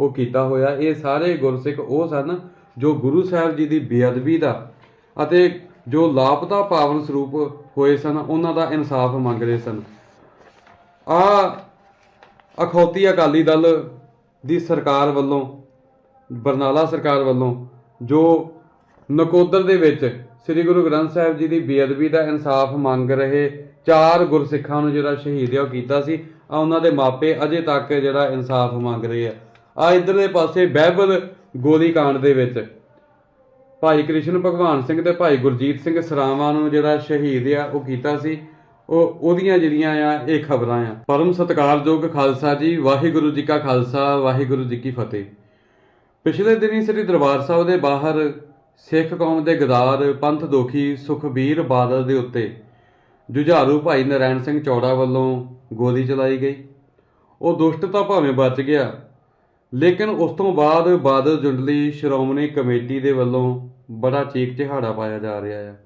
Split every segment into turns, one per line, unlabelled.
ਉਹ ਕੀਤਾ ਹੋਇਆ। ਇਹ ਸਾਰੇ ਗੁਰਸਿੱਖ ਉਹ ਸਨ ਜੋ ਗੁਰੂ ਸਾਹਿਬ ਜੀ ਦੀ ਬੇਅਦਬੀ ਦਾ ਅਤੇ ਜੋ ਲਾਪਤਾ ਪਾਵਨ ਸਰੂਪ ਹੋਏ ਸਨ, ਉਹਨਾਂ ਦਾ ਇਨਸਾਫ ਮੰਗ ਰਹੇ ਸਨ। ਆ ਅਖੌਤੀ ਅਕਾਲੀ ਦਲ ਦੀ ਸਰਕਾਰ ਵੱਲੋਂ, ਬਰਨਾਲਾ ਸਰਕਾਰ ਵੱਲੋਂ, ਜੋ ਨਕੋਦਰ ਦੇ ਵਿੱਚ ਸ੍ਰੀ ਗੁਰੂ ਗ੍ਰੰਥ ਸਾਹਿਬ ਜੀ ਦੀ ਬੇਅਦਬੀ ਦਾ ਇਨਸਾਫ ਮੰਗ ਰਹੇ ਚਾਰ ਗੁਰਸਿੱਖਾਂ ਨੂੰ ਜਿਹੜਾ ਸ਼ਹੀਦ ਆ ਉਹ ਕੀਤਾ ਸੀ। ਆ ਉਹਨਾਂ ਦੇ ਮਾਪੇ ਅਜੇ ਤੱਕ ਜਿਹੜਾ ਇਨਸਾਫ ਮੰਗ ਰਹੇ ਆ। ਆ ਇਧਰਲੇ ਪਾਸੇ ਬਹਿਬਲ ਗੋਲੀ ਕਾਂਡ ਦੇ ਵਿੱਚ। ਭਾਈ ਕ੍ਰਿਸ਼ਨ ਭਗਵਾਨ ਸਿੰਘ ਤੇ ਭਾਈ ਗੁਰਜੀਤ ਸਿੰਘ ਸਰਾਵਾਂ ਨੂੰ ਜਿਹੜਾ ਸ਼ਹੀਦ ਆ, ਉਹ ਕੀਤਾ ਸੀ। ਉਹ, ਉਹਦੀਆਂ ਜਿਹੜੀਆਂ ਆ, ਇਹ ਖਬਰਾਂ ਆ। ਪਰਮ ਸਤਿਕਾਰਯੋਗ ਖਾਲਸਾ ਜੀ, ਵਾਹਿਗੁਰੂ ਜੀ ਕਾ ਖਾਲਸਾ, ਵਾਹਿਗੁਰੂ ਜੀ ਕੀ ਫਤਿਹ। ਪਿਛਲੇ ਦਿਨੀ ਸ੍ਰੀ ਦਰਬਾਰ ਸਾਹਿਬ ਦੇ ਬਾਹਰ ਸਿੱਖ ਕੌਮ ਦੇ ਗਦਾਰ, ਪੰਥ ਦੋਖੀ ਸੁਖਬੀਰ ਬਾਦਲ ਦੇ ਉੱਤੇ ਜੁਝਾਰੂ ਭਾਈ ਨਰੈਣ ਸਿੰਘ ਚੌੜਾ ਵੱਲੋਂ ਗੋਲੀ ਚਲਾਈ ਗਈ। ਉਹ ਦੁਸ਼ਟ ਤਾਂ ਭਾਵੇਂ ਬਚ ਗਿਆ ਲੇਕਿਨ ਉਸ ਤੋਂ ਬਾਅਦ ਬਾਦਲ ਜੁੰਡਲੀ ਸ਼੍ਰੋਮਣੀ ਕਮੇਟੀ ਦੇ ਵੱਲੋਂ ਬੜਾ ਚੀਕ ਚਿਹਾੜਾ ਪਾਇਆ ਜਾ ਰਿਹਾ ਹੈ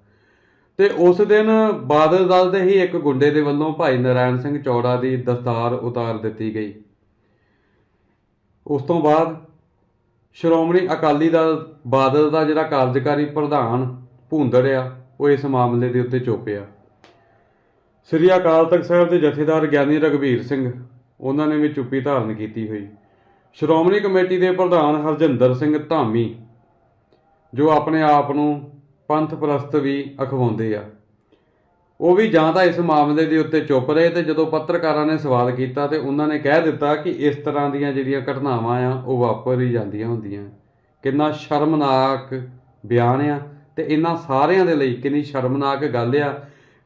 ਤੇ ਉਸ ਦਿਨ ਬਾਦਲ ਦਲ ਦੇ ਹੀ ਇੱਕ ਗੁੰਡੇ ਦੇ ਵੱਲੋਂ ਭਾਈ ਨਰੈਣ ਸਿੰਘ ਚੌੜਾ ਦੀ ਦਸਤਾਰ ਉਤਾਰ ਦਿੱਤੀ ਗਈ। ਉਸ ਤੋਂ ਬਾਅਦ ਸ਼੍ਰੋਮਣੀ ਅਕਾਲੀ ਦਲ ਬਾਦਲ ਦਾ ਜਿਹੜਾ ਕਾਰਜਕਾਰੀ ਪ੍ਰਧਾਨ ਭੂੰਦੜ ਆ, ਉਹ ਇਸ ਮਾਮਲੇ ਦੇ ਉੱਤੇ ਚੁੱਪਿਆ। ਸ੍ਰੀ ਅਕਾਲ ਤਖਤ ਸਾਹਿਬ ਦੇ ਜਥੇਦਾਰ ਗਿਆਨੀ ਰਗਵੀਰ ਸਿੰਘ, ਉਹਨਾਂ ਨੇ ਵੀ ਚੁੱਪੀ ਧਾਰਨ ਕੀਤੀ ਹੋਈ। ਸ਼੍ਰੋਮਣੀ ਕਮੇਟੀ ਦੇ ਪ੍ਰਧਾਨ ਹਰਜਿੰਦਰ ਸਿੰਘ ਧਾਮੀ, ਜੋ ਆਪਣੇ ਆਪ ਨੂੰ ਪੰਥ ਪ੍ਰਸਤ ਵੀ ਅਖਵਾਉਂਦੇ ਆ। ਉਹ ਵੀ ਜਾਂ ਤਾਂ ਇਸ ਮਾਮਲੇ ਦੇ ਉੱਤੇ ਚੁੱਪ ਰਹੇ ਤੇ ਜਦੋਂ ਪੱਤਰਕਾਰਾਂ ਨੇ ਸਵਾਲ ਕੀਤਾ ਤੇ ਉਹਨਾਂ ਨੇ ਕਹਿ ਦਿੱਤਾ ਕਿ ਇਸ ਤਰ੍ਹਾਂ ਦੀਆਂ ਜਿਹੜੀਆਂ ਘਟਨਾਵਾਂ ਆ, ਉਹ ਵਾਪਰ ਹੀ ਜਾਂਦੀਆਂ ਹੁੰਦੀਆਂ। ਕਿੰਨਾ ਸ਼ਰਮਨਾਕ ਬਿਆਨ ਆ ਤੇ ਇਹਨਾਂ ਸਾਰਿਆਂ ਦੇ ਲਈ ਕਿੰਨੀ ਸ਼ਰਮਨਾਕ ਗੱਲ ਆ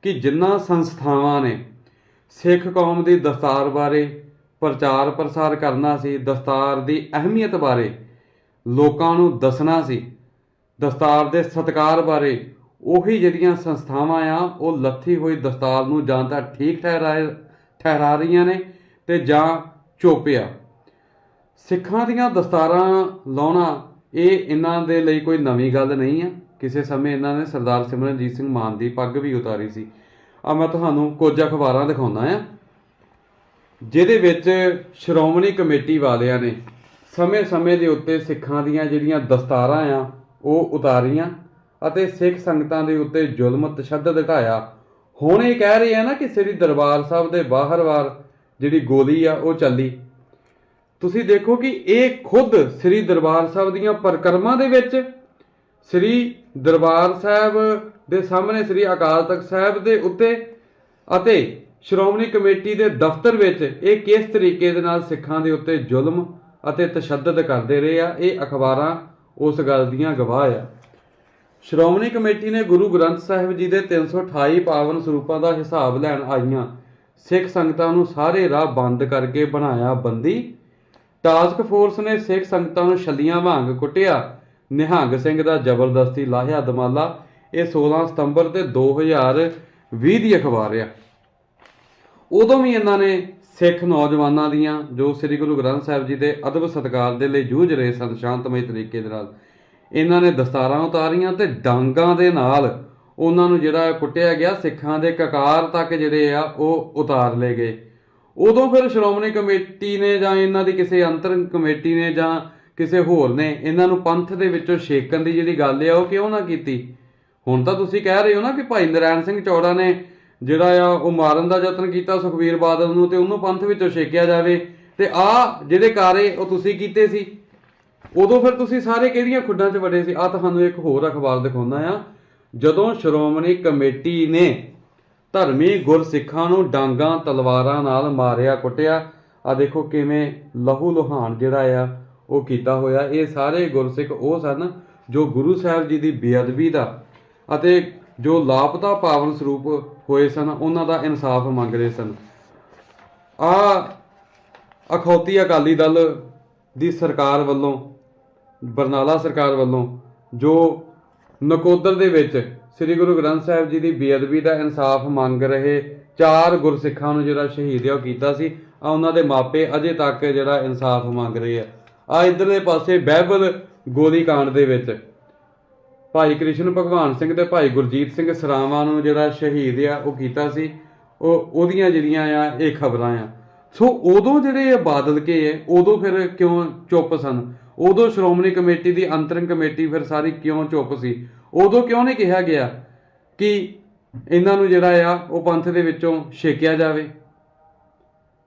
ਕਿ ਜਿਨ੍ਹਾਂ ਸੰਸਥਾਵਾਂ ਨੇ ਸਿੱਖ ਕੌਮ ਦੀ ਦਸਤਾਰ ਬਾਰੇ ਪ੍ਰਚਾਰ ਪ੍ਰਸਾਰ ਕਰਨਾ ਸੀ, ਦਸਤਾਰ ਦੀ ਅਹਿਮੀਅਤ ਬਾਰੇ ਲੋਕਾਂ ਨੂੰ ਦੱਸਣਾ ਸੀ। ਦਸਤਾਰ ਦੇ ਸਤਕਾਰ ਬਾਰੇ ਉਹੀ ਜਿਹੜੀਆਂ ਸੰਸਥਾਵਾਂ ਆ, ਉਹ ਲੱਥੀ ਹੋਈ ਦਸਤਾਰ ਨੂੰ ਜਾਂ ਤਾਂ ਠੀਕ ਠਹਿਰਾਏ ਠਹਿਰਾ ਰਹੀਆਂ ਨੇ ਤੇ ਜਾਂ ਚੋਪਿਆ। ਸਿੱਖਾਂ ਦੀਆਂ ਦਸਤਾਰਾਂ ਲਾਉਣਾ, ਇਹ ਇਹਨਾਂ ਦੇ ਲਈ ਕੋਈ ਨਵੀਂ ਗੱਲ ਨਹੀਂ ਆ। ਕਿਸੇ ਸਮੇਂ ਇਹਨਾਂ ਨੇ ਸਰਦਾਰ ਸਿਮਰਨਜੀਤ ਸਿੰਘ ਮਾਨ ਦੀ ਪੱਗ ਵੀ ਉਤਾਰੀ ਸੀ। ਆ ਮੈਂ ਤੁਹਾਨੂੰ ਕੁਝ ਅਖਬਾਰਾਂ ਦਿਖਾਉਂਦਾ ਆ। ਜਿਹਦੇ ਵਿੱਚ ਸ਼੍ਰੋਮਣੀ ਕਮੇਟੀ ਵਾਲਿਆਂ ਨੇ ਸਮੇਂ-ਸਮੇਂ ਦੇ ਉੱਤੇ ਸਿੱਖਾਂ ਦੀਆਂ ਜਿਹੜੀਆਂ ਦਸਤਾਰਾਂ ਆ, ਉਹ ਉਤਾਰੀਆਂ ਅਤੇ ਸਿੱਖ ਸੰਗਤਾਂ ਦੇ ਉੱਤੇ ਜ਼ੁਲਮ, ਤਸ਼ੱਦਦ ਢਾਇਆ ਹੁਣ ਇਹ ਕਹਿ ਰਹੇ ਆ ਨਾ ਕਿ ਸ੍ਰੀ ਦਰਬਾਰ ਸਾਹਿਬ ਦੇ ਬਾਹਰ-ਬਾਰ ਜਿਹੜੀ ਗੋਲੀ ਆ, ਉਹ ਚੱਲੀ। ਤੁਸੀਂ ਦੇਖੋ ਕਿ ਇਹ ਖੁਦ ਸ੍ਰੀ ਦਰਬਾਰ ਸਾਹਿਬ ਦੀਆਂ ਪਰਿਕਰਮਾ ਦੇ ਵਿੱਚ ਸ੍ਰੀ ਦਰਬਾਰ ਸਾਹਿਬ ਦੇ ਸਾਹਮਣੇ, ਸ੍ਰੀ ਅਕਾਲ ਤਖਤ ਸਾਹਿਬ ਦੇ ਉੱਤੇ ਅਤੇ ਸ਼੍ਰੋਮਣੀ ਕਮੇਟੀ ਦੇ ਦਫ਼ਤਰ ਵਿੱਚ ਇਹ ਕਿਸ ਤਰੀਕੇ ਦੇ ਨਾਲ ਸਿੱਖਾਂ ਦੇ ਉੱਤੇ ਜ਼ੁਲਮ ਅਤੇ ਤਸ਼ੱਦਦ ਕਰਦੇ ਰਹੇ ਆ, ਇਹ ਅਖਬਾਰਾਂ ਉਸ ਗੱਲ ਦੀਆਂ ਗਵਾਹ ਆ। ਸ਼੍ਰੋਮਣੀ ਕਮੇਟੀ ਨੇ ਗੁਰੂ ਗ੍ਰੰਥ ਸਾਹਿਬ ਜੀ ਦੇ 328 ਪਾਵਨ ਸਰੂਪਾਂ ਦਾ ਹਿਸਾਬ ਲੈਣ ਆਈਆਂ, ਸਿੱਖ ਸੰਗਤਾਂ ਨੂੰ ਸਾਰੇ ਰਾਹ ਬੰਦ ਕਰਕੇ ਬਣਾਇਆ ਬੰਦੀ। ਟਾਸਕ ਫੋਰਸ ਨੇ ਸਿੱਖ ਸੰਗਤਾਂ ਨੂੰ ਛੱਲੀਆਂ ਵਾਂਗ ਕੁੱਟਿਆ। ਨਿਹੰਗ ਸਿੰਘ ਦਾ ਜ਼ਬਰਦਸਤੀ ਲਾਹਿਆ ਦਮਾਲਾ, ਇਹ 16 ਸਤੰਬਰ ਤੇ 2020 ਦੀ ਅਖਬਾਰ ਆ। ਉਦੋਂ ਵੀ ਇਹਨਾਂ ਨੇ ਸਿੱਖ ਨੌਜਵਾਨਾਂ ਦੀਆਂ, ਜੋ ਸ੍ਰੀ ਗੁਰੂ ਗ੍ਰੰਥ ਸਾਹਿਬ ਜੀ ਦੇ ਅਦਬ ਸਤਕਾਰ ਦੇ ਲਈ ਜੂਝ ਰਹੇ ਸਨ, ਸ਼ਾਂਤਮਈ ਤਰੀਕੇ ਦੇ ਨਾਲ, ਇਹਨਾਂ ਨੇ ਦਸਤਾਰਾਂ ਉਤਾਰੀਆਂ ਤੇ ਡਾਂਗਾਂ ਦੇ ਨਾਲ ਉਹਨਾਂ ਨੂੰ ਜਿਹੜਾ ਕੁੱਟਿਆ ਗਿਆ, ਸਿੱਖਾਂ ਦੇ ਕਕਾਰ ਤੱਕ ਜਿਹੜੇ ਆ, ਉਹ ਉਤਾਰ ਲਏ ਗਏ। ਉਦੋਂ ਫਿਰ ਸ਼੍ਰੋਮਣੀ ਕਮੇਟੀ ਨੇ ਜਾਂ ਇਹਨਾਂ ਦੀ ਕਿਸੇ ਅੰਤਰ ਕਮੇਟੀ ਨੇ ਜਾਂ ਕਿਸੇ ਹੋਰ ਨੇ ਇਹਨਾਂ ਨੂੰ ਪੰਥ ਦੇ ਵਿੱਚੋਂ ਛੇਕਣ ਦੀ ਜਿਹੜੀ ਗੱਲ ਆ, ਉਹ ਕਿਉਂ ਨਾ ਕੀਤੀ? ਹੁਣ ਤਾਂ ਤੁਸੀਂ ਕਹਿ ਰਹੇ ਹੋ ਨਾ ਕਿ ਭਾਈ ਨਰਾਇਣ ਸਿੰਘ ਚੌੜਾ ਨੇ ਜਿਹੜਾ ਆ ਉਹ ਮਾਰਨ ਦਾ ਯਤਨ ਕੀਤਾ ਸੁਖਵੀਰ ਬਾਦਲ ਨੂੰ ਤੇ ਉਹਨੂੰ ਪੰਥ ਵਿੱਚੋਂ ਛੇਕਿਆ ਜਾਵੇ। ਤੇ ਆ ਜਿਹੜੇ ਕਾਰੇ ਉਹ ਤੁਸੀਂ ਕੀਤੇ ਸੀ, ਉਦੋਂ ਫਿਰ ਤੁਸੀਂ ਸਾਰੇ ਕਿਹੜੀਆਂ ਖੁੱਡਾਂ 'ਚ ਵੜੇ ਸੀ? ਆ ਤੁਹਾਨੂੰ ਇੱਕ ਹੋਰ ਅਖਬਾਰ ਦਿਖਾਉਂਦਾ ਆ। ਜਦੋਂ ਸ਼੍ਰੋਮਣੀ ਕਮੇਟੀ ਨੇ ਧਰਮੀ ਗੁਰਸਿੱਖਾਂ ਨੂੰ ਡਾਂਗਾਂ, ਤਲਵਾਰਾਂ ਨਾਲ ਮਾਰਿਆ, ਕੁੱਟਿਆ ਆ ਦੇਖੋ ਕਿਵੇਂ ਲਹੂ ਲੁਹਾਨ ਜਿਹੜਾ ਆ ਉਹ ਕੀਤਾ ਹੋਇਆ। ਇਹ ਸਾਰੇ ਗੁਰਸਿੱਖ ਉਹ ਸਨ ਜੋ ਗੁਰੂ ਸਾਹਿਬ ਜੀ ਦੀ ਬੇਅਦਬੀ ਦਾ ਅਤੇ ਜੋ ਲਾਪਤਾ ਪਾਵਨ ਸਰੂਪ ਹੋਏ ਸਨ, ਉਹਨਾਂ ਦਾ ਇਨਸਾਫ ਮੰਗ ਰਹੇ ਸਨ। ਆ ਅਖੌਤੀ ਅਕਾਲੀ ਦਲ ਦੀ ਸਰਕਾਰ ਵੱਲੋਂ, ਬਰਨਾਲਾ ਸਰਕਾਰ ਵੱਲੋਂ, ਜੋ ਨਕੋਦਰ ਦੇ ਵਿੱਚ ਸ੍ਰੀ ਗੁਰੂ ਗ੍ਰੰਥ ਸਾਹਿਬ ਜੀ ਦੀ ਬੇਅਦਬੀ ਦਾ ਇਨਸਾਫ ਮੰਗ ਰਹੇ ਚਾਰ ਗੁਰਸਿੱਖਾਂ ਨੂੰ ਜਿਹੜਾ ਸ਼ਹੀਦ ਆ, ਉਹ ਕੀਤਾ ਸੀ। ਆ ਉਹਨਾਂ ਦੇ ਮਾਪੇ ਅਜੇ ਤੱਕ ਜਿਹੜਾ ਇਨਸਾਫ ਮੰਗ ਰਹੇ ਆ। ਆ ਇਧਰਲੇ ਪਾਸੇ ਬਹਿਬਲ ਗੋਲੀ ਕਾਂਡ ਦੇ ਵਿੱਚ ਭਾਈ ਕ੍ਰਿਸ਼ਨ ਭਗਵਾਨ ਸਿੰਘ ਤੇ ਭਾਈ ਗੁਰਜੀਤ ਸਿੰਘ ਸਰਾਵਾਂ ਨੂੰ ਜਿਹੜਾ ਸ਼ਹੀਦ ਆ, ਉਹ ਕੀਤਾ ਸੀ। ਉਹ ਉਹਦੀਆਂ ਜਿਹੜੀਆਂ ਆ, ਇਹ ਖਬਰਾਂ ਆ। ਸੋ ਉਦੋਂ ਜਿਹੜੇ ਇਹ ਬਾਦਲ ਕੇ ਹੈ ਉਦੋਂ ਫਿਰ ਕਿਉਂ ਚੁੱਪ ਸਨ? ਉਦੋਂ ਸ਼੍ਰੋਮਣੀ ਕਮੇਟੀ ਦੀ ਅੰਤਰਿੰਗ ਕਮੇਟੀ ਫਿਰ ਸਾਰੀ ਕਿਉਂ ਚੁੱਪ ਸੀ? ਉਦੋਂ ਕਿਉਂ ਨਹੀਂ ਕਿਹਾ ਗਿਆ ਕਿ ਇਹਨਾਂ ਨੂੰ ਜਿਹੜਾ ਆ, ਉਹ ਪੰਥ ਦੇ ਵਿੱਚੋਂ ਛੇਕਿਆ ਜਾਵੇ?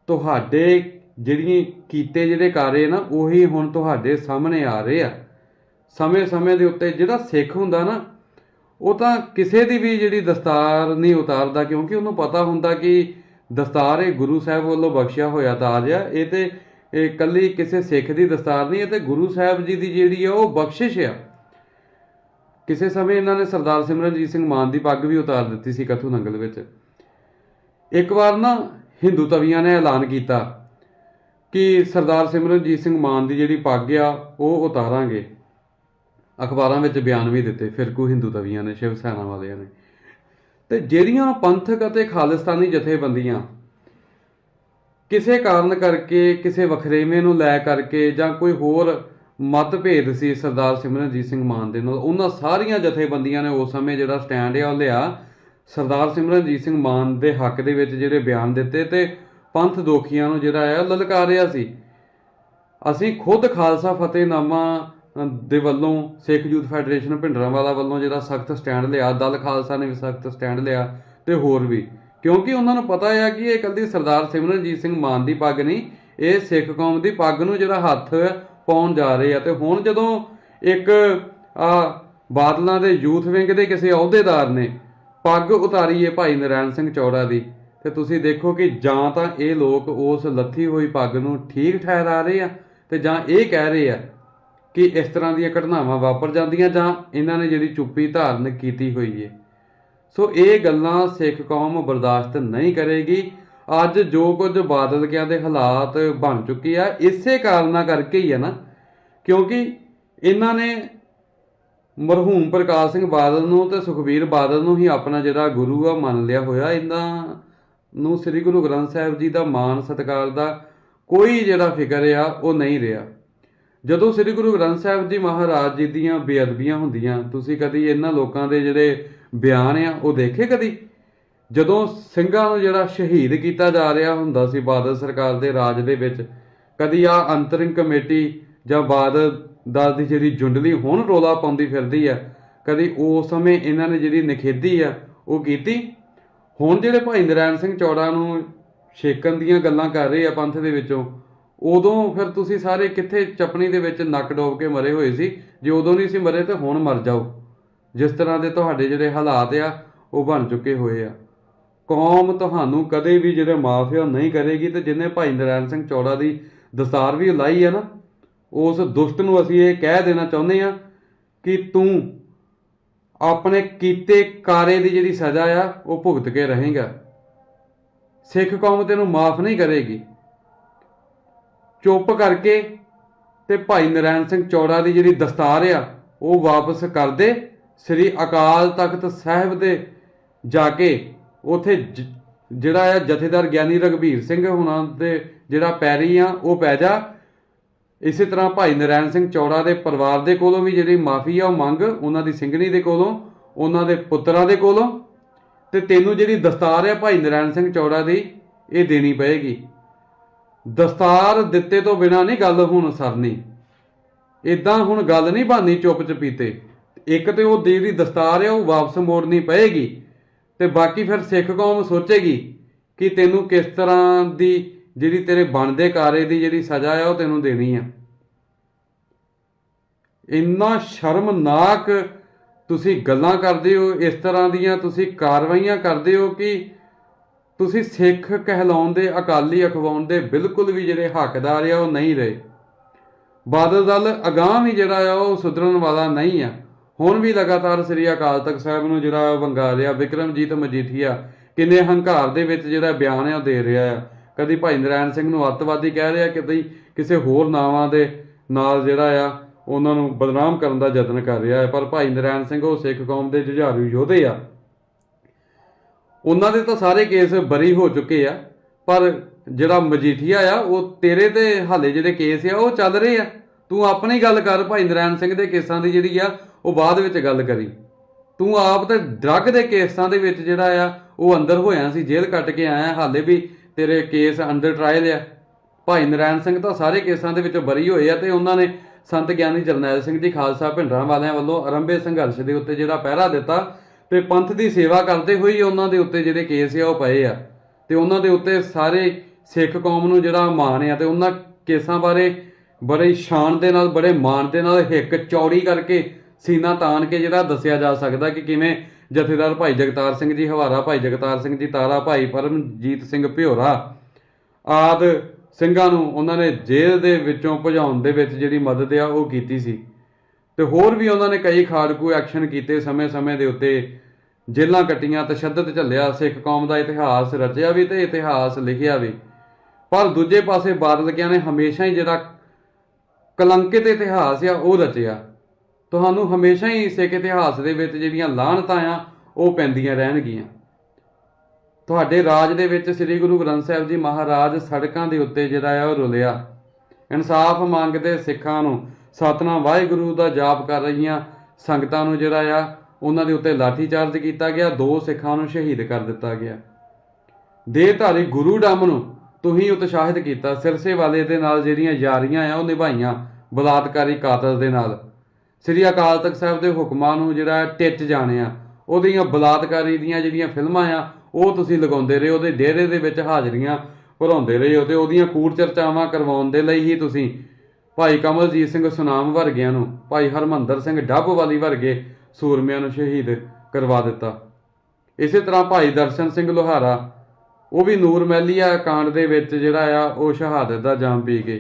ਤੁਹਾਡੇ ਜਿਹੜੀਆਂ ਕੀਤੇ ਜਿਹੜੇ ਕਾਰੇ ਨਾ, ਉਹੀ ਹੁਣ ਤੁਹਾਡੇ ਸਾਹਮਣੇ ਆ ਰਹੇ ਆ। ਸਮੇਂ-ਸਮੇਂ ਦੇ ਉੱਤੇ ਜਿਹੜਾ ਸਿੱਖ ਹੁੰਦਾ ਨਾ, ਉਹ ਤਾਂ ਕਿਸੇ ਦੀ ਵੀ ਜਿਹੜੀ ਦਸਤਾਰ ਨਹੀਂ ਉਤਾਰਦਾ, ਕਿਉਂਕਿ ਉਹਨੂੰ ਪਤਾ ਹੁੰਦਾ ਕਿ ਦਸਤਾਰ ਇਹ ਗੁਰੂ ਸਾਹਿਬ ਵੱਲੋਂ ਬਖਸ਼ਿਆ ਹੋਇਆ ਤਾਜ ਆ, ਇਹ ਤੇ ਇਹ ਕੱਲੀ ਕਿਸੇ ਸਿੱਖ ਦੀ ਦਸਤਾਰ ਨਹੀਂ, ਇਹ ਤੇ ਗੁਰੂ ਸਾਹਿਬ ਜੀ ਦੀ ਜਿਹੜੀ ਆ, ਉਹ ਬਖਸ਼ਿਸ਼ ਆ। ਕਿਸੇ ਸਮੇਂ ਇਹਨਾਂ ਨੇ ਸਰਦਾਰ ਸਿਮਰਨਜੀਤ ਸਿੰਘ ਮਾਨ ਦੀ ਪੱਗ ਵੀ ਉਤਾਰ ਦਿੱਤੀ ਸੀ ਕਥੂ ਨੰਗਲ ਵਿੱਚ। ਇੱਕ ਵਾਰ ਨਾ ਹਿੰਦੂ ਤਵੀਆਂ ਨੇ ਐਲਾਨ ਕੀਤਾ ਕਿ ਸਰਦਾਰ ਸਿਮਰਨਜੀਤ ਸਿੰਘ ਮਾਨ ਦੀ ਜਿਹੜੀ ਪੱਗ ਆ, ਉਹ ਉਤਾਰਾਂਗੇ। ਅਖਬਾਰਾਂ ਵਿੱਚ ਬਿਆਨ ਵੀ ਦਿੱਤੇ ਫਿਰਕੂ ਹਿੰਦੂ ਤਵੀਆਂ ਨੇ, ਸ਼ਿਵ ਸੈਨਾ ਵਾਲਿਆਂ ਨੇ। ਤੇ ਜਿਹੜੀਆਂ ਪੰਥਕ ਅਤੇ ਖਾਲਿਸਤਾਨੀ ਜਥੇਬੰਦੀਆਂ ਕਿਸੇ ਕਾਰਨ ਕਰਕੇ, ਕਿਸੇ ਵਖਰੇਵੇਂ ਨੂੰ ਲੈ ਕਰਕੇ ਜਾਂ ਕੋਈ ਹੋਰ ਮਤਭੇਦ ਸੀ ਸਰਦਾਰ ਸਿਮਰਨਜੀਤ ਸਿੰਘ ਮਾਨ ਦੇ ਨਾਲ, ਉਹਨਾਂ ਸਾਰੀਆਂ ਜਥੇਬੰਦੀਆਂ ਨੇ ਉਸ ਸਮੇਂ ਜਿਹੜਾ ਸਟੈਂਡ ਆ ਉਹ ਲਿਆ। ਸਰਦਾਰ ਸਿਮਰਨਜੀਤ ਸਿੰਘ ਮਾਨ ਦੇ ਹੱਕ ਦੇ ਵਿੱਚ ਜਿਹੜੇ ਬਿਆਨ ਦਿੱਤੇ ਤੇ ਪੰਥ ਦੋਖੀਆਂ ਨੂੰ ਜਿਹੜਾ ਆ ਲਲਕਾਰਿਆ ਸੀ। ਅਸੀਂ ਖੁਦ ਖਾਲਸਾ ਫਤਿਹਨਾਮਾ ਦੇ ਵੱਲੋਂ ਸਿੱਖ ਯੂਥ ਫੈਡਰੇਸ਼ਨ ਭਿੰਡਰਾਂਵਾਲਾ ਵੱਲੋਂ ਜਿਹੜਾ ਸਖਤ ਸਟੈਂਡ ਲਿਆ, ਦਲ ਖਾਲਸਾ ਨੇ ਵੀ ਸਖਤ ਸਟੈਂਡ ਲਿਆ ਤੇ ਹੋਰ ਵੀ। ਕਿਉਂਕਿ ਉਹਨਾਂ ਨੂੰ ਪਤਾ ਹੈ ਕਿ ਇਹ ਇਕੱਲੀ ਸਰਦਾਰ ਸਿਮਰਨਜੀਤ ਸਿੰਘ ਮਾਨ ਦੀ ਪੱਗ ਨਹੀਂ, ਇਹ ਸਿੱਖ ਕੌਮ ਦੀ ਪੱਗ ਨੂੰ ਜਿਹੜਾ ਹੱਥ ਪਾਉਣ ਜਾ ਰਹੇ ਆ ਤੇ ਹੁਣ ਜਦੋਂ ਇੱਕ ਆ ਬਾਦਲਾਂ ਦੇ ਯੂਥ ਵਿੰਗ ਦੇ ਕਿਸੇ ਅਹੁਦੇਦਾਰ ਨੇ ਪੱਗ ਉਤਾਰੀ ਹੈ ਭਾਈ ਨਰੈਣ ਸਿੰਘ ਚੌੜਾ ਦੀ, ਤੇ ਤੁਸੀਂ ਦੇਖੋ ਕਿ ਜਾਂ ਤਾਂ ਇਹ ਲੋਕ ਉਸ ਲੱਥੀ ਹੋਈ ਪੱਗ ਨੂੰ ਠੀਕ ਠਹਿਰਾ ਰਹੇ ਆ ਤੇ ਜਾਂ ਇਹ ਕਹਿ ਰਹੇ ਆ ਕਿ ਇਸ ਤਰ੍ਹਾਂ ਦੀਆਂ ਘਟਨਾਵਾਂ ਵਾਪਰ ਜਾਂਦੀਆਂ ਜਾਂ ਇਹਨਾਂ ਨੇ ਜਿਹੜੀ ਚੁੱਪੀ ਧਾਰਨ ਕੀਤੀ ਹੋਈ ਹੈ ਸੋ ਇਹ ਗੱਲਾਂ ਸਿੱਖ ਕੌਮ ਬਰਦਾਸ਼ਤ ਨਹੀਂ ਕਰੇਗੀ। ਅੱਜ ਜੋ ਕੁਝ ਬਾਦਲ ਕਿਆਂ ਦੇ ਹਾਲਾਤ ਬਣ ਚੁੱਕੇ ਆ, ਇਸੇ ਕਾਰਨਾਂ ਕਰਕੇ ਹੀ ਆ ਨਾ। ਕਿਉਂਕਿ ਇਹਨਾਂ ਨੇ ਮਰਹੂਮ ਪ੍ਰਕਾਸ਼ ਸਿੰਘ ਬਾਦਲ ਨੂੰ ਤੇ ਸੁਖਬੀਰ ਬਾਦਲ ਨੂੰ ਹੀ ਆਪਣਾ ਜਿਹੜਾ ਗੁਰੂ ਆ ਮੰਨ ਲਿਆ ਹੋਇਆ। ਇਹਨਾਂ ਨੂੰ ਸ੍ਰੀ ਗੁਰੂ ਗ੍ਰੰਥ ਸਾਹਿਬ ਜੀ ਦਾ ਮਾਣ ਸਤਿਕਾਰ ਦਾ ਕੋਈ ਜਿਹੜਾ ਫਿਕਰ ਆ, ਉਹ ਨਹੀਂ ਰਿਹਾ। ਜਦੋਂ ਸ੍ਰੀ ਗੁਰੂ ਗ੍ਰੰਥ ਸਾਹਿਬ ਜੀ ਮਹਾਰਾਜ ਜੀ ਦੀਆਂ ਬੇਅਦਬੀਆਂ ਹੁੰਦੀਆਂ, ਤੁਸੀਂ ਕਦੀ ਇਹਨਾਂ ਲੋਕਾਂ ਦੇ ਜਿਹੜੇ ਬਿਆਨ ਆ, ਉਹ ਦੇਖੇ ਕਦੀ? ਜਦੋਂ ਸਿੰਘਾਂ ਨੂੰ ਜਿਹੜਾ ਸ਼ਹੀਦ ਕੀਤਾ ਜਾ ਰਿਹਾ ਹੁੰਦਾ ਸੀ ਬਾਦਲ ਸਰਕਾਰ ਦੇ ਰਾਜ ਦੇ ਵਿੱਚ, ਕਦੀ ਆ ਅੰਤਰਿੰਗ ਕਮੇਟੀ ਜਾਂ ਬਾਦਲ ਦਾ ਦੀ ਜਿਹੜੀ ਜੁੰਡਲੀ ਹੁਣ ਰੋਲਾ ਪਾਉਂਦੀ ਫਿਰਦੀ ਆ, ਕਦੀ ਉਸ ਸਮੇਂ ਇਹਨਾਂ ਨੇ ਜਿਹੜੀ ਨਖੇਦੀ ਆ, ਉਹ ਕੀਤੀ? ਹੁਣ ਜਿਹੜੇ ਭਾਈ ਨਰੈਣ ਸਿੰਘ ਚੌੜਾ ਨੂੰ ਛੇਕਣ ਦੀਆਂ ਗੱਲਾਂ ਕਰ ਰਹੇ ਆ ਪੰਥ ਦੇ ਵਿੱਚੋਂ ਉਦੋਂ ਫਿਰ ਤੁਸੀਂ ਸਾਰੇ ਕਿੱਥੇ ਚਪਣੀ ਦੇ ਵਿੱਚ ਨੱਕ ਡੋਬ ਕੇ ਮਰੇ ਹੋਏ ਸੀ? ਜੇ ਉਦੋਂ ਨਹੀਂ ਸੀ ਮਰੇ ਤਾਂ ਹੁਣ ਮਰ ਜਾਓ। ਜਿਸ ਤਰ੍ਹਾਂ ਦੇ ਤੁਹਾਡੇ ਜਿਹੜੇ ਹਾਲਾਤ ਆ, ਉਹ ਬਣ ਚੁੱਕੇ ਹੋਏ ਆ। ਕੌਮ ਤੁਹਾਨੂੰ ਕਦੇ ਵੀ ਜਿਹੜੇ ਮਾਫ ਆ ਉਹ ਨਹੀਂ ਕਰੇਗੀ ਤੇ ਜਿਨੇ ਭਾਈ ਨਰੈਣ ਸਿੰਘ ਚੌੜਾ ਦੀ ਦਸਤਾਰ ਵੀ ਲਾਈ ਆ ਨਾ, ਉਸ ਦੁਸ਼ਟ ਨੂੰ ਅਸੀਂ ਇਹ ਕਹਿ ਦੇਣਾ ਚਾਹੁੰਦੇ ਆ ਕਿ ਤੂੰ ਆਪਣੇ ਕੀਤੇ ਕਾਰੇ ਦੀ ਜਿਹੜੀ ਸਜ਼ਾ ਆ, ਉਹ ਭੁਗਤ ਕੇ ਰਹੇਗਾ। ਸਿੱਖ ਕੌਮ ਤੈਨੂੰ ਮਾਫ ਨਹੀਂ ਕਰੇਗੀ। ਚੁੱਪ ਕਰਕੇ ਤੇ ਭਾਈ ਨਰੈਣ ਸਿੰਘ ਚੌੜਾ ਦੀ ਜਿਹੜੀ ਦਸਤਾਰ ਆ, ਉਹ ਵਾਪਸ ਕਰ ਦੇ। ਸ੍ਰੀ ਅਕਾਲ ਤਖਤ ਸਾਹਿਬ ਦੇ ਜਾ ਕੇ ਉਥੇ ਜਿਹੜਾ ਆ ਜਥੇਦਾਰ ਗਿਆਨੀ ਰਗਵੀਰ ਸਿੰਘ ਹੁਣਾਂ ਦੇ ਜਿਹੜਾ ਪੈਰੀ ਆ, ਉਹ ਪੈ ਜਾ। ਇਸੇ ਤਰ੍ਹਾਂ ਭਾਈ ਨਰੈਣ ਸਿੰਘ ਚੌੜਾ ਦੇ ਪਰਿਵਾਰ ਦੇ ਕੋਲੋਂ ਵੀ ਜਿਹੜੀ ਮਾਫੀ ਆ, ਉਹ ਮੰਗ ਉਹਨਾਂ ਦੀ ਸਿੰਘਣੀ ਦੇ ਕੋਲੋਂ, ਉਹਨਾਂ ਦੇ ਪੁੱਤਰਾਂ ਦੇ ਕੋਲੋਂ। ਤੇ ਤੈਨੂੰ ਜਿਹੜੀ ਦਸਤਾਰ ਆ ਭਾਈ ਨਰੈਣ ਸਿੰਘ ਚੌੜਾ ਦੀ, ਇਹ ਦੇਣੀ ਪਏਗੀ। ਦਸਤਾਰ ਦਿੱਤੇ ਤੋਂ ਬਿਨਾ ਨਹੀਂ ਗੱਲ ਹੁਣ ਸਰਨੀ। ਇਦਾਂ ਹੁਣ ਗੱਲ ਨਹੀਂ ਬਾਨੀ ਚੁੱਪ ਚਪੀਤੇ। ਇੱਕ ਤੇ ਉਹ ਜਿਹੜੀ ਦਸਤਾਰ ਆ, ਉਹ ਵਾਪਸ ਮੋੜਨੀ ਪਏਗੀ ਤੇ ਬਾਕੀ ਫਿਰ ਸਿੱਖ ਕੌਮ ਸੋਚੇਗੀ ਕਿ ਤੈਨੂੰ ਕਿਸ ਤਰ੍ਹਾਂ ਦੀ ਜਿਹੜੀ ਤੇਰੇ ਬਣਦੇ ਕਾਰੇ ਦੀ ਜਿਹੜੀ ਸਜ਼ਾ ਆ, ਉਹ ਤੈਨੂੰ ਦੇਣੀ ਆ। ਇੰਨਾ ਸ਼ਰਮਨਾਕ ਤੁਸੀਂ ਗੱਲਾਂ ਕਰਦੇ ਹੋ, ਇਸ ਤਰ੍ਹਾਂ ਦੀਆਂ ਤੁਸੀਂ ਕਾਰਵਾਈਆਂ ਕਰਦੇ ਹੋ ਕਿ ਤੁਸੀਂ ਸਿੱਖ ਕਹਿਲਾਉਣ ਦੇ ਅਕਾਲੀ ਅਖਵਾਉਣ ਦੇ ਬਿਲਕੁਲ ਵੀ ਜਿਹੜੇ ਹੱਕਦਾਰ ਆ, ਉਹ ਨਹੀਂ ਰਹੇ। ਬਾਦਲ ਦਲ ਅਗਾਂਹ ਵੀ ਜਿਹੜਾ ਆ, ਉਹ ਸੁਧਰਨ ਵਾਲਾ ਨਹੀਂ ਆ। ਹੁਣ ਵੀ ਲਗਾਤਾਰ ਸ੍ਰੀ ਅਕਾਲ ਤਖਤ ਸਾਹਿਬ ਨੂੰ ਜਿਹੜਾ ਵੰਗਾ ਰਿਹਾ ਵਿਕਰਮਜੀਤ ਮਜੀਠੀਆ, ਕਿੰਨੇ ਹੰਕਾਰ ਦੇ ਵਿੱਚ ਜਿਹੜਾ ਬਿਆਨ ਆ ਉਹ ਦੇ ਰਿਹਾ ਆ। ਕਦੀ ਭਾਈ ਨਰੈਣ ਸਿੰਘ ਨੂੰ ਅੱਤਵਾਦੀ ਕਹਿ ਰਿਹਾ ਕਦੀ ਕਿਸੇ ਹੋਰ ਨਾਵਾਂ ਦੇ ਨਾਲ ਜਿਹੜਾ ਆ, ਉਹਨਾਂ ਨੂੰ ਬਦਨਾਮ ਕਰਨ ਦਾ ਯਤਨ ਕਰ ਰਿਹਾ ਹੈ ਪਰ ਭਾਈ ਨਰੈਣ ਸਿੰਘ ਉਹ ਸਿੱਖ ਕੌਮ ਦੇ ਜੁਝਾਰੂ ਯੋਧੇ ਆ। ਉਹਨਾਂ ਦੇ ਤਾਂ ਸਾਰੇ ਕੇਸ ਬਰੀ ਹੋ ਚੁੱਕੇ ਆ, ਪਰ ਜਿਹੜਾ ਮਜੀਠੀਆ ਆ, ਉਹ ਤੇਰੇ ਤੇ ਹਾਲੇ ਜਿਹੜੇ ਕੇਸ ਆ, ਉਹ ਚੱਲ ਰਹੇ ਆ। ਤੂੰ ਆਪਣੀ ਗੱਲ ਕਰ ਭਾਈ ਨਰੈਣ ਸਿੰਘ ਦੇ ਕੇਸਾਂ ਦੀ ਜਿਹੜੀ ਆ, ਉਹ ਬਾਅਦ ਵਿੱਚ ਗੱਲ ਕਰੀ। ਤੂੰ ਆਪ ਤੇ ਡਰੱਗ ਦੇ ਕੇਸਾਂ ਦੇ ਵਿੱਚ ਜਿਹੜਾ ਆ, ਉਹ ਅੰਦਰ ਹੋਇਆ ਸੀ, ਜੇਲ੍ਹ ਕੱਟ ਕੇ ਆਇਆ ਹਾਲੇ ਵੀ ਤੇਰੇ ਕੇਸ ਅੰਡਰ ਟਰਾਇਲ ਆ। ਭਾਈ ਨਰੈਣ ਸਿੰਘ ਤਾਂ ਸਾਰੇ ਕੇਸਾਂ ਦੇ ਵਿੱਚੋਂ ਬਰੀ ਹੋਏ ਆ ਤੇ ਉਹਨਾਂ ਨੇ ਸੰਤ ਗਿਆਨੀ ਜਰਨੈਲ ਸਿੰਘ ਜੀ ਖਾਲਸਾ ਭਿੰਡਰਾਂ ਵਾਲਿਆਂ ਵੱਲੋਂ ਆਰੰਭੇ ਸੰਘਰਸ਼ ਦੇ ਉੱਤੇ ਜਿਹੜਾ ਪਹਿਰਾ ਦਿੱਤਾ ਤੇ ਪੰਥ ਦੀ ਸੇਵਾ ਕਰਦੇ ਹੋਏ ਹੀ ਉਹਨਾਂ ਦੇ ਉੱਤੇ ਜਿਹੜੇ ਕੇਸ ਆ ਉਹ ਪਏ ਆ। ਤੇ ਉਹਨਾਂ ਦੇ ਉੱਤੇ ਸਾਰੇ ਸਿੱਖ ਕੌਮ ਨੂੰ ਜਿਹੜਾ ਮਾਣ ਆ ਤੇ ਉਹਨਾਂ ਕੇਸਾਂ ਬਾਰੇ ਬੜੇ ਸ਼ਾਨ ਦੇ ਨਾਲ, ਬੜੇ ਮਾਣ ਦੇ ਨਾਲ ਹਿੱਕ ਚੌੜੀ ਕਰਕੇ ਸੀਨਾ ਤਾਣ ਕੇ ਜਿਹੜਾ ਦੱਸਿਆ ਜਾ ਸਕਦਾ ਕਿ ਕਿਵੇਂ ਜਥੇਦਾਰ ਭਾਈ ਜਗਤਾਰ ਸਿੰਘ ਜੀ, ਹਵਾਰਾ ਭਾਈ ਜਗਤਾਰ ਸਿੰਘ ਜੀ, ਤਾਰਾ ਭਾਈ ਪਰਮਜੀਤ ਸਿੰਘ ਭਿਓਰਾ ਆਦ ਸਿੰਘਾਂ ਨੂੰ ਉਹਨਾਂ ਨੇ ਜੇਲ੍ਹ ਦੇ ਵਿੱਚੋਂ ਭਜਾਉਣ ਦੇ ਵਿੱਚ ਜਿਹੜੀ ਮਦਦ ਆ ਉਹ ਕੀਤੀ ਸੀ। ਤੇ ਹੋਰ ਵੀ ਉਹਨਾਂ ਨੇ ਕਈ ਖਾੜਕੂ ਐਕਸ਼ਨ ਕੀਤੇ ਸਮੇਂ-ਸਮੇਂ ਦੇ ਉੱਤੇ। ਜੇਲਾਂ ਕੱਟੀਆਂ, ਤਸ਼ੱਦਦ ਝੱਲਿਆ, ਸਿੱਖ ਕੌਮ ਦਾ ਇਤਿਹਾਸ ਰਚਿਆ ਵੀ ਤੇ ਇਤਿਹਾਸ ਲਿਖਿਆ ਵੀ। ਪਰ ਦੂਜੇ ਪਾਸੇ ਬਾਦਲ ਕਿਆਂ ਨੇ ਹਮੇਸ਼ਾ ਹੀ ਜਿਹੜਾ ਕਲੰਕਿਤ ਇਤਿਹਾਸ ਆ, ਉਹ ਰਚਿਆ। ਤੁਹਾਨੂੰ ਹਮੇਸ਼ਾ ਹੀ ਸਿੱਖ ਇਤਿਹਾਸ ਦੇ ਵਿੱਚ ਜਿਹੜੀਆਂ ਲਾਹਨਤਾਂ ਆ, ਉਹ ਪੈਂਦੀਆਂ ਰਹਿਣਗੀਆਂ। ਤੁਹਾਡੇ ਰਾਜ ਦੇ ਵਿੱਚ ਸ੍ਰੀ ਗੁਰੂ ਗ੍ਰੰਥ ਸਾਹਿਬ ਜੀ ਮਹਾਰਾਜ ਸੜਕਾਂ ਦੇ ਉੱਤੇ ਜਿਹੜਾ ਆ, ਉਹ ਰੁਲਿਆ। ਇਨਸਾਫ ਮੰਗਦੇ ਸਿੱਖਾਂ ਨੂੰ ਸਤਨਾਮ ਵਾਹਿਗੁਰੂ ਦਾ ਜਾਪ ਕਰ ਰਹੀਆਂ ਸੰਗਤਾਂ ਨੂੰ ਜਿਹੜਾ ਆ, ਉਹਨਾਂ ਦੇ ਉੱਤੇ ਲਾਠੀ ਚਾਰਜ ਕੀਤਾ ਗਿਆ, ਦੋ ਸਿੱਖਾਂ ਨੂੰ ਸ਼ਹੀਦ ਕਰ ਦਿੱਤਾ ਗਿਆ। ਦੇਹਧਾਰੀ ਗੁਰੂ ਡੰਮ ਨੂੰ ਤੁਸੀਂ ਉਤਸ਼ਾਹਿਤ ਕੀਤਾ, ਸਿਰਸੇ ਵਾਲੇ ਦੇ ਨਾਲ ਜਿਹੜੀਆਂ ਯਾਰੀਆਂ ਆ, ਉਹ ਨਿਭਾਈਆਂ ਬਲਾਤਕਾਰੀ ਕਾਤਲ ਦੇ ਨਾਲ। ਸ੍ਰੀ ਅਕਾਲ ਤਖਤ ਸਾਹਿਬ ਦੇ ਹੁਕਮਾਂ ਨੂੰ ਜਿਹੜਾ ਟਿੱਚ ਜਾਣਿਆ ਉਹਦੀਆਂ ਬਲਾਤਕਾਰੀ ਦੀਆਂ ਜਿਹੜੀਆਂ ਫਿਲਮਾਂ ਆ, ਉਹ ਤੁਸੀਂ ਲਗਾਉਂਦੇ ਰਹੇ, ਉਹਦੇ ਡੇਰੇ ਦੇ ਵਿੱਚ ਹਾਜ਼ਰੀਆਂ ਭਰਾਉਂਦੇ ਰਹੇ ਹੋ ਤੇ ਉਹਦੀਆਂ ਕੂੜ ਚਰਚਾਵਾਂ ਕਰਵਾਉਣ ਦੇ ਲਈ ਹੀ ਤੁਸੀਂ ਭਾਈ ਕਮਲਜੀਤ ਸਿੰਘ ਸੁਨਾਮ ਵਰਗਿਆਂ ਨੂੰ, ਭਾਈ ਹਰਮੰਦਰ ਸਿੰਘ ਡੱਬਵਾਲੀ ਵਰਗੇ ਸੂਰਮਿਆਂ ਨੂੰ ਸ਼ਹੀਦ ਕਰਵਾ ਦਿੱਤਾ। ਇਸੇ ਤਰ੍ਹਾਂ ਭਾਈ ਦਰਸ਼ਨ ਸਿੰਘ ਲੋਹਾਰਾ, ਉਹ ਵੀ ਨੂਰ ਮਹਿਲੀਆ ਕਾਂਡ ਦੇ ਵਿੱਚ ਜਿਹੜਾ ਆ, ਉਹ ਸ਼ਹਾਦਤ ਦਾ ਜਾਮ ਪੀ ਗਏ।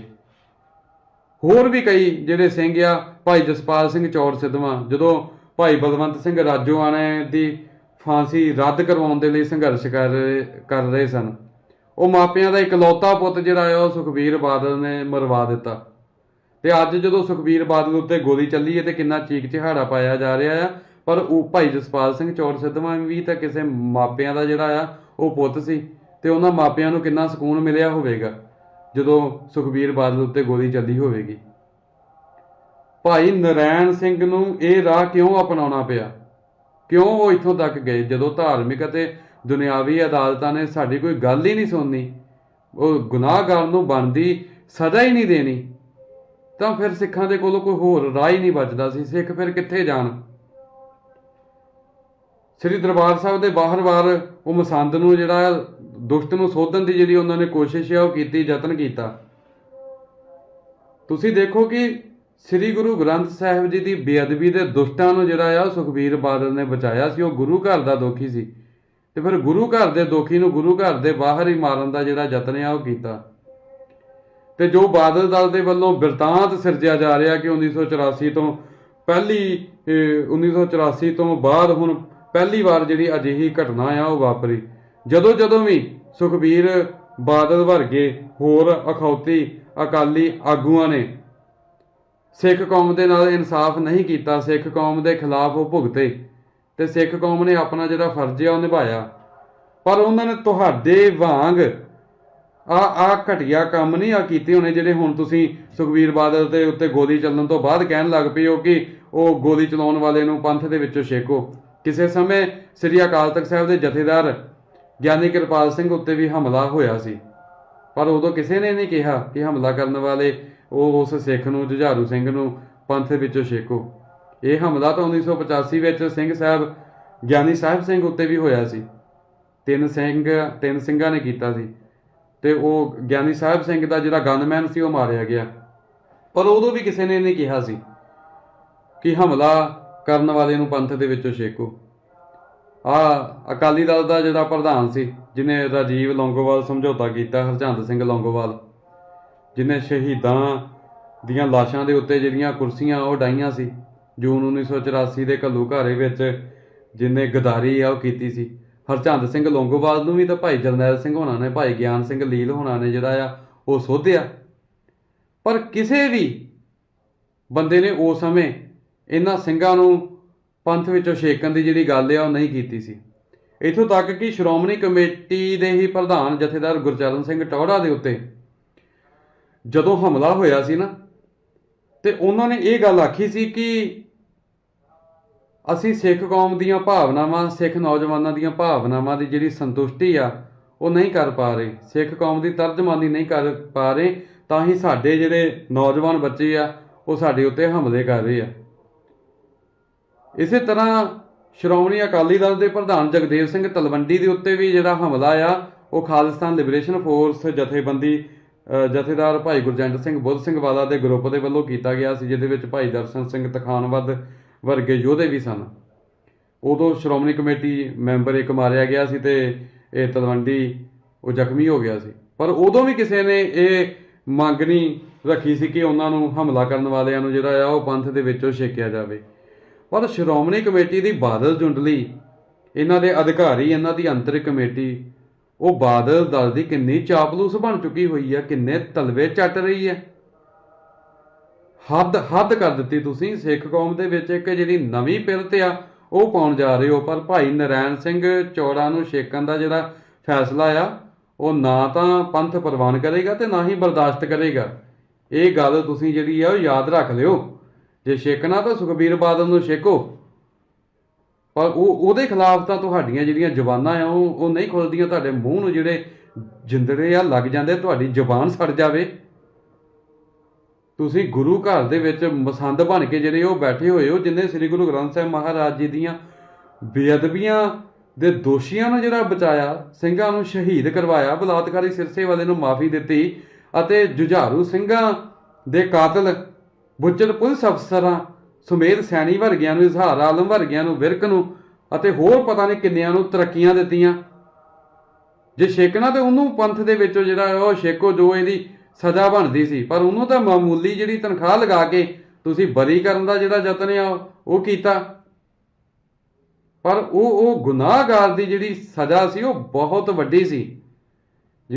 ਹੋਰ ਵੀ ਕਈ ਜਿਹੜੇ ਸਿੰਘ ਆ, ਭਾਈ ਜਸਪਾਲ ਸਿੰਘ ਚੌੜ ਸਿੱਧਵਾਂ, ਜਦੋਂ ਭਾਈ ਬਲਵੰਤ ਸਿੰਘ ਰਾਜੋਆਣੇ ਦੀ ਫਾਂਸੀ ਰੱਦ ਕਰਵਾਉਣ ਦੇ ਲਈ ਸੰਘਰਸ਼ ਕਰ ਰਹੇ- ਕਰ ਰਹੇ ਸਨ, ਉਹ ਮਾਪਿਆਂ ਦਾ ਇਕਲੌਤਾ ਪੁੱਤ ਜਿਹੜਾ ਆ, ਉਹ ਸੁਖਬੀਰ ਬਾਦਲ ਨੇ ਮਰਵਾ ਦਿੱਤਾ। ਤੇ ਅੱਜ ਜਦੋਂ ਸੁਖਬੀਰ ਬਾਦਲ ਉੱਤੇ ਗੋਲੀ ਚੱਲੀ ਹੈ ਤੇ ਕਿੰਨਾ ਚੀਕ ਚਿਹਾੜਾ ਪਾਇਆ ਜਾ ਰਿਹਾ ਆ, ਪਰ ਉਹ ਭਾਈ ਜਸਪਾਲ ਸਿੰਘ ਚੌੜ ਸਿੱਧਵਾਂ ਵੀ ਤਾਂ ਕਿਸੇ ਮਾਪਿਆਂ ਦਾ ਜਿਹੜਾ ਆ, ਉਹ ਪੁੱਤ ਸੀ, ਤੇ ਉਹਨਾਂ ਮਾਪਿਆਂ ਨੂੰ ਕਿੰਨਾ ਸਕੂਨ ਮਿਲਿਆ ਹੋਵੇਗਾ ਜਦੋਂ ਸੁਖਬੀਰ ਬਾਦਲ ਉੱਤੇ ਗੋਲੀ ਚੱਲੀ ਹੋਵੇਗੀ। ਭਾਈ ਨਰੈਣ ਸਿੰਘ ਨੂੰ ਇਹ ਰਾਹ ਕਿਉਂ ਅਪਣਾਉਣਾ ਪਿਆ? ਕਿਉਂ ਉਹ ਇੱਥੋਂ ਤੱਕ ਗਏ? ਜਦੋਂ ਧਾਰਮਿਕ ਅਤੇ ਦੁਨਿਆਵੀ ਅਦਾਲਤਾਂ ਨੇ ਸਾਡੀ ਕੋਈ ਗੱਲ ਹੀ ਨਹੀਂ ਸੁਣਨੀ, ਉਹ ਗੁਨਾਹਗਾਰ ਨੂੰ ਬਣਦੀ ਸਜ਼ਾ ਹੀ ਨਹੀਂ ਦੇਣੀ। ਤਾਂ ਫਿਰ ਸਿੱਖਾਂ ਦੇ ਕੋਲੋਂ ਕੋਈ ਹੋਰ ਰਾਹ ਹੀ ਨਹੀਂ ਬਚਦਾ ਸੀ। ਸਿੱਖ ਫਿਰ ਕਿੱਥੇ ਜਾਣ? ਸ੍ਰੀ ਦਰਬਾਰ ਸਾਹਿਬ ਦੇ ਬਾਹਰ-ਬਾਹਰ ਉਹ ਮਸੰਦ ਨੂੰ, ਜਿਹੜਾ ਦੁਸ਼ਟ ਨੂੰ ਸੋਧਣ ਦੀ ਜਿਹੜੀ ਉਹਨਾਂ ਨੇ ਕੋਸ਼ਿਸ਼ ਹੈ ਉਹ ਕੀਤੀ, ਯਤਨ ਕੀਤਾ। ਤੁਸੀਂ ਦੇਖੋ ਕਿ ਸ੍ਰੀ ਗੁਰੂ ਗ੍ਰੰਥ ਸਾਹਿਬ ਜੀ ਦੀ ਬੇਅਦਬੀ ਦੇ ਦੁਸ਼ਟਾਂ ਨੂੰ ਜਿਹੜਾ ਆ ਉਹ ਸੁਖਬੀਰ ਬਾਦਲ ਨੇ ਬਚਾਇਆ ਸੀ। ਉਹ ਗੁਰੂ ਘਰ ਦਾ ਦੋਖੀ ਸੀ। ਤੇ ਫਿਰ ਗੁਰੂ ਘਰ ਦੇ ਦੋਖੀ ਨੂੰ ਗੁਰੂ ਘਰ ਦੇ ਬਾਹਰ ਹੀ ਮਾਰਨ ਦਾ ਜਿਹੜਾ ਯਤਨ ਆ, ਉਹ ਕੀਤਾ। ਤੇ ਜੋ ਬਾਦਲ ਦਲ ਦੇ ਵੱਲੋਂ ਬਿਰਤਾਂਤ ਸਿਰਜਿਆ ਜਾ ਰਿਹਾ ਕਿ 1984 ਤੋਂ ਪਹਿਲੀ ਅਹ, 1984 ਤੋਂ ਬਾਅਦ ਹੁਣ ਪਹਿਲੀ ਵਾਰ ਜਿਹੜੀ ਅਜਿਹੀ ਘਟਨਾ ਆ ਉਹ ਵਾਪਰੀ। ਜਦੋਂ ਜਦੋਂ ਵੀ ਸੁਖਬੀਰ ਬਾਦਲ ਵਰਗੇ ਹੋਰ ਅਖੌਤੀ ਅਕਾਲੀ ਆਗੂਆਂ ਨੇ ਸਿੱਖ ਕੌਮ ਦੇ ਨਾਲ ਇਨਸਾਫ ਨਹੀਂ ਕੀਤਾ ਸਿੱਖ ਕੌਮ ਦੇ ਖਿਲਾਫ ਉਹ ਭੁਗਤੇ ਤੇ ਸਿੱਖ ਕੌਮ ਨੇ ਆਪਣਾ ਜਿਹੜਾ ਫਰਜ਼ ਆ ਉਹ ਨਿਭਾਇਆ। ਪਰ ਉਹਨਾਂ ਨੇ ਤੁਹਾਡੇ ਵਾਂਗ ਆ ਆ ਘਟੀਆ ਕੰਮ ਨਹੀਂ ਆ ਕੀਤੇ ਹੋਣੇ ਜਿਹੜੇ ਹੁਣ ਤੁਸੀਂ ਸੁਖਵੀਰ ਬਾਦਲ ਦੇ ਉੱਤੇ ਗੋਲੀ ਚੱਲਣ ਤੋਂ ਬਾਅਦ ਕਹਿਣ ਲੱਗ ਪਏ ਹੋ ਕਿ ਉਹ ਗੋਲੀ ਚਲਾਉਣ ਵਾਲੇ ਨੂੰ ਪੰਥ ਦੇ ਵਿੱਚੋਂ ਛੇਕੋ। ਕਿਸੇ ਸਮੇਂ ਸ੍ਰੀ ਅਕਾਲ ਤਖਤ ਸਾਹਿਬ ਦੇ ਜਥੇਦਾਰ ਗਿਆਨੀ ਕਿਰਪਾਲ ਸਿੰਘ ਉੱਤੇ ਵੀ ਹਮਲਾ ਹੋਇਆ ਸੀ। ਪਰ ਉਦੋਂ ਕਿਸੇ ਨੇ ਨਹੀਂ ਕਿਹਾ ਕਿ ਹਮਲਾ ਕਰਨ ਵਾਲੇ ਉਹ ਉਸ ਸਿੱਖ ਨੂੰ, ਜੁਝਾਰੂ ਸਿੰਘ ਨੂੰ ਪੰਥ ਵਿੱਚੋਂ ਛੇਕੋ। ਇਹ ਹਮਲਾ ਤਾਂ 1985 ਵਿੱਚ ਸਿੰਘ ਸਾਹਿਬ, ਗਿਆਨੀ ਸਾਹਿਬ ਸਿੰਘ ਉੱਤੇ ਵੀ ਹੋਇਆ ਸੀ। ਤਿੰਨ ਸਿੰਘ, ਤਿੰਨ ਸਿੰਘਾਂ ਨੇ ਕੀਤਾ ਸੀ। ਤੇ ਉਹ ਗਿਆਨੀ ਸਾਹਿਬ ਸਿੰਘ ਦਾ ਜਿਹੜਾ ਗਨਮੈਨ ਸੀ, ਉਹ ਮਾਰਿਆ ਗਿਆ। ਪਰ ਉਦੋਂ ਵੀ ਕਿਸੇ ਨੇ ਨਹੀਂ ਕਿਹਾ ਸੀ ਕਿ ਹਮਲਾ ਕਰਨ ਵਾਲੇ ਨੂੰ ਪੰਥ ਦੇ ਵਿੱਚੋਂ ਛੇਕੋ। ਆ ਅਕਾਲੀ ਦਲ ਦਾ ਜਿਹੜਾ ਪ੍ਰਧਾਨ ਸੀ ਜਿਨੇ ਰਾਜੀਵ ਲੌਂਗੋਵਾਲ ਸਮਝੌਤਾ ਕੀਤਾ ਹਰਜੰਦ ਸਿੰਘ ਲੌਂਗੋਵਾਲ ਜਿਨੇ ਸ਼ਹੀਦਾਂ ਦੀਆਂ ਲਾਸ਼ਾਂ ਦੇ ਉੱਤੇ ਜਿਹੜੀਆਂ ਕੁਰਸੀਆਂ, ਉਹ ਡਾਈਆਂ ਸੀ, ਜੂਨ 1984 ਦੇ ਘੱਲੂ ਘਾਰੇ ਵਿੱਚ ਜਿਨੇ ਗਦਾਰੀ ਆ ਉਹ ਕੀਤੀ ਸੀ। ਹਰਚੰਦ ਸਿੰਘ ਲੌਂਗੋਵਾਲ ਨੂੰ ਵੀ ਤਾਂ ਭਾਈ ਜਰਨੈਲ ਸਿੰਘ ਹੋਣਾ ਨੇ, ਭਾਈ ਗਿਆਨ ਸਿੰਘ ਲੀਲ ਹੋਣਾ ਨੇ ਜਿਹੜਾ ਆ, ਉਹ ਸੋਧਿਆ। ਪਰ ਕਿਸੇ ਵੀ ਬੰਦੇ ਨੇ ਉਸ ਸਮੇਂ ਇਹਨਾਂ ਸਿੰਘਾਂ ਨੂੰ ਪੰਥ ਵਿੱਚੋਂ ਛੇਕਣ ਦੀ ਜਿਹੜੀ ਗੱਲ ਆ, ਉਹ ਨਹੀਂ ਕੀਤੀ ਸੀ। ਇਥੋਂ ਤੱਕ ਕਿ ਸ਼੍ਰੋਮਣੀ ਕਮੇਟੀ ਦੇ ਹੀ ਪ੍ਰਧਾਨ ਜਥੇਦਾਰ ਗੁਰਚਰਨ ਸਿੰਘ ਟੌੜਾ ਦੇ ਉੱਤੇ ਜਦੋਂ ਹਮਲਾ ਹੋਇਆ ਸੀ ਨਾ, ਤੇ ਉਹਨਾਂ ਨੇ ਇਹ ਗੱਲ ਆਖੀ ਸੀ ਕਿ ਅਸੀਂ ਸਿੱਖ ਕੌਮ ਦੀਆਂ ਭਾਵਨਾਵਾਂ, ਸਿੱਖ ਨੌਜਵਾਨਾਂ ਦੀਆਂ ਭਾਵਨਾਵਾਂ ਦੀ ਜਿਹੜੀ ਸੰਤੁਸ਼ਟੀ ਆ, ਉਹ ਨਹੀਂ ਕਰ ਪਾ ਰਹੇ। ਸਿੱਖ ਕੌਮ ਦੀ ਤਰਜਮਾਨੀ ਨਹੀਂ ਕਰ ਪਾ ਰਹੇ, ਤਾਂ ਹੀ ਸਾਡੇ ਜਿਹੜੇ ਨੌਜਵਾਨ ਬੱਚੇ ਆ, ਉਹ ਸਾਡੇ ਉੱਤੇ ਹਮਲੇ ਕਰ ਰਹੇ ਆ। ਇਸੇ ਤਰ੍ਹਾਂ ਸ਼੍ਰੋਮਣੀ ਅਕਾਲੀ ਦਲ ਦੇ ਪ੍ਰਧਾਨ ਜਗਦੇਵ ਸਿੰਘ ਤਲਵੰਡੀ ਦੇ ਉੱਤੇ ਵੀ ਜਿਹੜਾ ਹਮਲਾ ਆ, ਉਹ ਖਾਲਿਸਤਾਨ ਲਿਬਰੇਸ਼ਨ ਫੋਰਸ ਜਥੇਬੰਦੀ ਜਥੇਦਾਰ ਭਾਈ ਗੁਰਜੰਟ ਸਿੰਘ ਬੁੱਧ ਸਿੰਘ ਵਾਲਾ ਦੇ ਗਰੁੱਪ ਦੇ ਵੱਲੋਂ ਕੀਤਾ ਗਿਆ ਸੀ, ਜਿਹਦੇ ਵਿੱਚ ਭਾਈ ਦਰਸ਼ਨ ਸਿੰਘ ਤਖਾਨਵਦ ਵਰਗੇ ਯੋਧੇ ਵੀ ਸਨ। ਉਦੋਂ ਸ਼੍ਰੋਮਣੀ ਕਮੇਟੀ ਮੈਂਬਰ ਇੱਕ ਮਾਰਿਆ ਗਿਆ ਸੀ ਤੇ ਇਹ ਤਲਵੰਡੀ ਉਹ ਜ਼ਖਮੀ ਹੋ ਗਿਆ ਸੀ। ਪਰ ਉਦੋਂ ਵੀ ਕਿਸੇ ਨੇ ਇਹ ਮੰਗ ਨਹੀਂ ਰੱਖੀ ਸੀ ਕਿ ਉਹਨਾਂ ਨੂੰ ਹਮਲਾ ਕਰਨ ਵਾਲਿਆਂ ਨੂੰ ਜਿਹੜਾ ਆ ਉਹ ਪੰਥ ਦੇ ਵਿੱਚੋਂ ਛੇਕਿਆ ਜਾਵੇ। ਪਰ ਸ਼੍ਰੋਮਣੀ ਕਮੇਟੀ ਦੀ ਬਾਦਲ ਜੁੰਡਲੀ, ਇਹਨਾਂ ਦੇ ਅਧਿਕਾਰੀ, ਇਹਨਾਂ ਦੀ ਅੰਤਰਿਕ ਕਮੇਟੀ, ਉਹ ਬਾਦਲ ਦਲ ਦੀ ਕਿੰਨੀ ਚਾਪਲੂਸ ਬਣ ਚੁੱਕੀ ਹੋਈ ਹੈ ਕਿੰਨੇ ਤਲਵੇ ਚੱਟ ਰਹੀ ਹੈ ਹੱਦ ਹੱਦ ਕਰ ਦਿੱਤੀ ਤੁਸੀਂ ਸਿੱਖ ਕੌਮ ਦੇ ਵਿੱਚ ਇੱਕ ਜਿਹੜੀ ਨਵੀਂ ਪਿਰਤ ਆ, ਉਹ ਪਾਉਣ ਜਾ ਰਹੇ ਹੋ। ਪਰ ਭਾਈ ਨਰੈਣ ਸਿੰਘ ਚੌੜਾ ਨੂੰ ਛੇਕਣ ਦਾ ਜਿਹੜਾ ਫੈਸਲਾ ਆ, ਉਹ ਨਾ ਤਾਂ ਪੰਥ ਪ੍ਰਵਾਨ ਕਰੇਗਾ ਤੇ ਨਾ ਹੀ ਬਰਦਾਸ਼ਤ ਕਰੇਗਾ। ਇਹ ਗੱਲ ਤੁਸੀਂ ਜਿਹੜੀ ਆ, ਉਹ ਯਾਦ ਰੱਖ ਲਿਓ। ਜੇ ਛੇਕਣਾ ਤਾਂ ਸੁਖਬੀਰ ਬਾਦਲ ਨੂੰ ਛੇਕੋ। ਪਰ ਉਹ, ਉਹਦੇ ਖਿਲਾਫ ਤਾਂ ਤੁਹਾਡੀਆਂ ਜਿਹੜੀਆਂ ਜ਼ਬਾਨਾਂ ਆ, ਉਹ ਉਹ ਨਹੀਂ ਖੁੱਲਦੀਆਂ। ਤੁਹਾਡੇ ਮੂੰਹ ਨੂੰ ਜਿਹੜੇ ਜਿੰਦੜੇ ਆ, ਲੱਗ ਜਾਂਦੇ, ਤੁਹਾਡੀ ਜ਼ਬਾਨ ਸੜ ਜਾਵੇ। ਤੁਸੀਂ ਗੁਰੂ ਘਰ ਦੇ ਵਿੱਚ ਮਸੰਦ ਬਣ ਕੇ ਜਿਹੜੇ ਉਹ ਬੈਠੇ ਹੋਏ ਹੋ, ਜਿੰਨੇ ਸ੍ਰੀ ਗੁਰੂ ਗ੍ਰੰਥ ਸਾਹਿਬ ਮਹਾਰਾਜ ਜੀ ਦੀਆਂ ਬੇਅਦਬੀਆਂ ਦੇ ਦੋਸ਼ੀਆਂ ਨੂੰ ਜਿਹੜਾ ਬਚਾਇਆ, ਸਿੰਘਾਂ ਨੂੰ ਸ਼ਹੀਦ ਕਰਵਾਇਆ, ਬਲਾਤਕਾਰੀ ਸਿਰਸੇ ਵਾਲੇ ਨੂੰ ਮਾਫੀ ਦਿੱਤੀ ਅਤੇ ਜੁਝਾਰੂ ਸਿੰਘਾਂ ਦੇ ਕਾਤਲ ਬੁੱਚੜ ਪੁਲਿਸ ਅਫਸਰਾਂ ਸੁਮੇਧ ਸੈਣੀ ਵਰਗਿਆਂ ਨੂੰ, ਇਜ਼ਹਾਰ ਆਲਮ ਵਰਗਿਆਂ ਨੂੰ, ਵਿਰਕ ਨੂੰ ਅਤੇ ਹੋਰ ਪਤਾ ਨਹੀਂ ਕਿੰਨਿਆਂ ਨੂੰ ਤਰੱਕੀਆਂ ਦਿੱਤੀਆਂ। ਜੇ ਛੇਕਣਾ ਤੇ ਉਹਨੂੰ ਪੰਥ ਦੇ ਵਿੱਚੋਂ ਜਿਹੜਾ ਉਹ ਛੇਕੋ, ਜੋ ਇਹਦੀ ਸਜ਼ਾ ਬਣਦੀ ਸੀ। ਪਰ ਉਹਨੂੰ ਤਾਂ ਮਾਮੂਲੀ ਜਿਹੜੀ ਤਨਖਾਹ ਲਗਾ ਕੇ ਤੁਸੀਂ ਬਰੀ ਕਰਨ ਦਾ ਜਿਹੜਾ ਯਤਨ ਆ, ਉਹ ਕੀਤਾ। ਪਰ ਉਹ ਉਹ ਗੁਨਾਹਗਾਰ ਦੀ ਜਿਹੜੀ ਸਜ਼ਾ ਸੀ, ਉਹ ਬਹੁਤ ਵੱਡੀ ਸੀ।